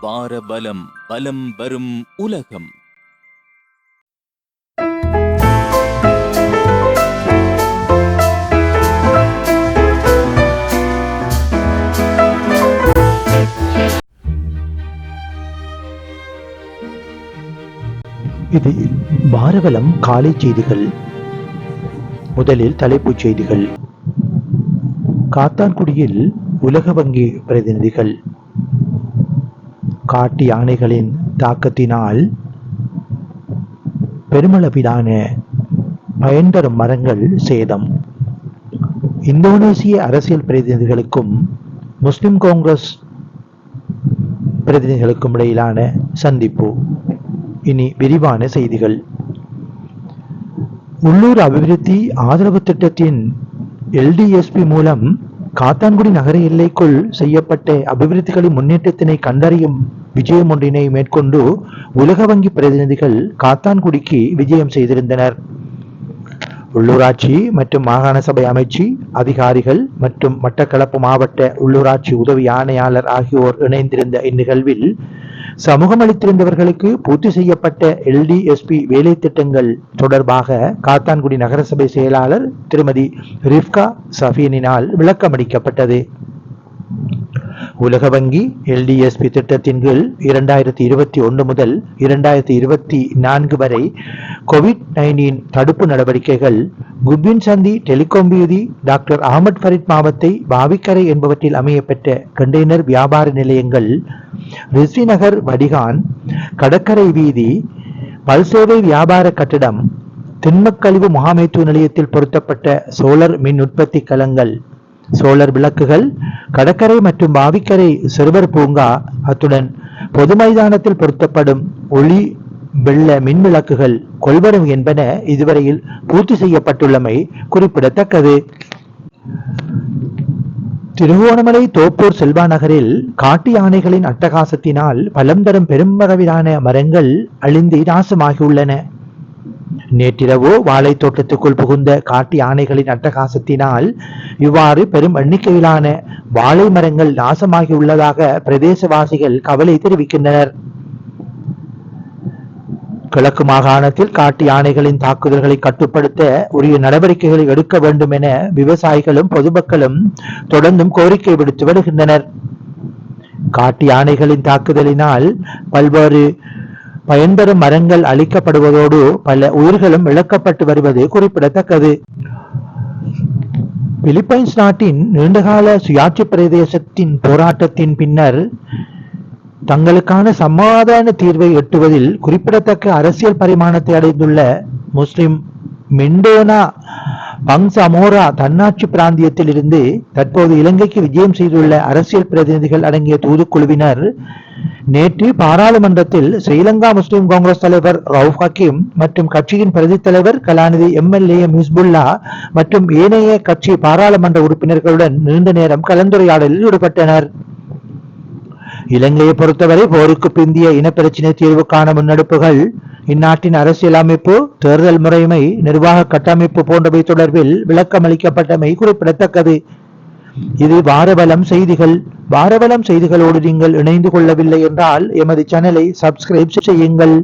வார பலம் பலம் வரும் உலகம். இது பாரவலம் காலை செய்திகள். முதலில் தலைப்புச் செய்திகள். காத்தான்குடியில் உலக வங்கி பிரதிநிதிகள். காட்டு யானைகளின் தாக்கத்தினால் பெருமளவிலான பயன் மரங்கள் சேதம். இந்தோனேசிய அரசியல் பிரதிநிதிகளுக்கும் முஸ்லிம் காங்கிரஸ் பிரதிநிதிகளுக்கும் இடையிலான சந்திப்பு. இனி விரிவான செய்திகள். உள்ளூர் அபிவிருத்தி ஆதரவு திட்டத்தின் எல்டிஎஸ்பி மூலம் காத்தான்குடி நகர எல்லைக்குள் செய்யப்பட்ட அபிவிருத்திகளின் முன்னேற்றத்தினை கண்டறியும் விஜயம் ஒன்றினை மேற்கொண்டு உலக வங்கி பிரதிநிதிகள் காத்தான்குடிக்கு விஜயம் செய்திருந்தனர். உள்ளூராட்சி மற்றும் மாகாண சபை அமைச்சு அதிகாரிகள் மற்றும் மட்டக்களப்பு மாவட்ட உள்ளூராட்சி உதவி ஆணையாளர் ஆகியோர் இணைந்திருந்த இந்நிகழ்வில் சமூகம் அளித்திருந்தவர்களுக்கு பூர்த்தி செய்யப்பட்ட எல்டிஎஸ்பி வேலை திட்டங்கள் தொடர்பாக காத்தான்குடி நகரசபை செயலாளர் திருமதி ரிப்கா சஃபீனினால் விளக்கமளிக்கப்பட்டது. உலக வங்கி எல்டிஎஸ்பி திட்டத்தின் கீழ் இரண்டாயிரத்தி இருபத்தி ஒன்று முதல் இரண்டாயிரத்தி இருபத்தி நான்கு வரை கோவிட் நைன்டீன் தடுப்பு நடவடிக்கைகள் குட்வின் சந்தி டெலிகாம் வீதி டாக்டர் அகமது ஃபரித் மாவத்தை பாவிக்கரை என்பவற்றில் அமையப்பெற்ற கண்டெய்னர் வியாபார நிலையங்கள் ரிஸ்வி நகர் வடிகான் கடற்கரை வீதி பல்சேவை வியாபார கட்டிடம் திண்மக்கழிவு முகாமைத்துவ நிலையத்தில் பொருத்தப்பட்ட சோலர் மின் உற்பத்தி கலங்கள் சோழர் விளக்குகள் கடற்கரை மற்றும் பாவிக்கரை சிறுவர் பூங்கா அத்துடன் பொது மைதானத்தில் பொருத்தப்படும் ஒளி வெள்ள மின் விளக்குகள் கொள்வரும் என்பன இதுவரையில் பூர்த்தி செய்யப்பட்டுள்ளமை குறிப்பிடத்தக்கது. திருகோணமலை தோப்பூர் செல்வா நகரில் காட்டு யானைகளின் அட்டகாசத்தினால் பலம் தரும் பெருமளவிலான மரங்கள் அழிந்து நாசமாகியுள்ளன. நேற்றிரவு வாழை தோட்டத்துக்குள் புகுந்த காட்டு யானைகளின் அட்டகாசத்தினால் இவ்வாறு பெரும் எண்ணிக்கையிலான வாழை மரங்கள் நாசமாகியுள்ளதாக பிரதேசவாசிகள் கவலை தெரிவிக்கின்றனர். கிழக்கு மாகாணத்தில் காட்டு யானைகளின் தாக்குதல்களை கட்டுப்படுத்த உரிய நடவடிக்கைகளை எடுக்க வேண்டும் என விவசாயிகளும் பொதுமக்களும் தொடர்ந்தும் கோரிக்கை விடுத்து வருகின்றனர். காட்டு யானைகளின் தாக்குதலினால் பல்வேறு பயன்பெறும் மரங்கள் அழிக்கப்படுவதோடு பல உயிர்களும் இழக்கப்பட்டு வருவது குறிப்பிடத்தக்கது. பிலிப்பைன்ஸ் நாட்டின் நீண்டகால சுயாட்சி பிரதேசத்தின் போராட்டத்தின் பின்னர் தங்களுக்கான சமாதான தீர்வை எட்டுவதில் குறிப்பிடத்தக்க அரசியல் பரிமாணத்தை அடைந்துள்ள முஸ்லிம் மிண்டோனா பங்சமோரா தன்னாட்சி பிராந்தியத்தில் இருந்து தற்போது இலங்கைக்கு விஜயம் செய்துள்ள அரசியல் பிரதிநிதிகள் அடங்கிய தூதுக்குழுவினர் நேற்று பாராளுமன்றத்தில் ஸ்ரீலங்கா முஸ்லிம் காங்கிரஸ் தலைவர் ரவுப் ஹக்கீம் மற்றும் கட்சியின் பிரதி தலைவர் கலாநிதி எம்எல்ஏ மிஸ்புல்லா மற்றும் ஏனைய கட்சி பாராளுமன்ற உறுப்பினர்களுடன் நீண்ட நேரம் கலந்துரையாடலில் ஈடுபட்டனர். இலங்கையை பொறுத்தவரை போருக்கு பிந்திய இனப்பிரச்சினை தீர்வுக்கான முன்னெடுப்புகள் இந்நாட்டின் அரசியல் அமைப்பு தேர்தல் முறைமை நிர்வாக கட்டமைப்பு போன்றவை தொடர்பில் விளக்கம் அளிக்கப்பட்டமை குறிப்பிடத்தக்கது. இது வாரவலம் செய்திகள். வாரவலம் செய்திகளோடு நீங்கள் இணைந்து கொள்ளவில்லை என்றால் எமது சேனலை சப்ஸ்கிரைப் செய்யுங்கள்.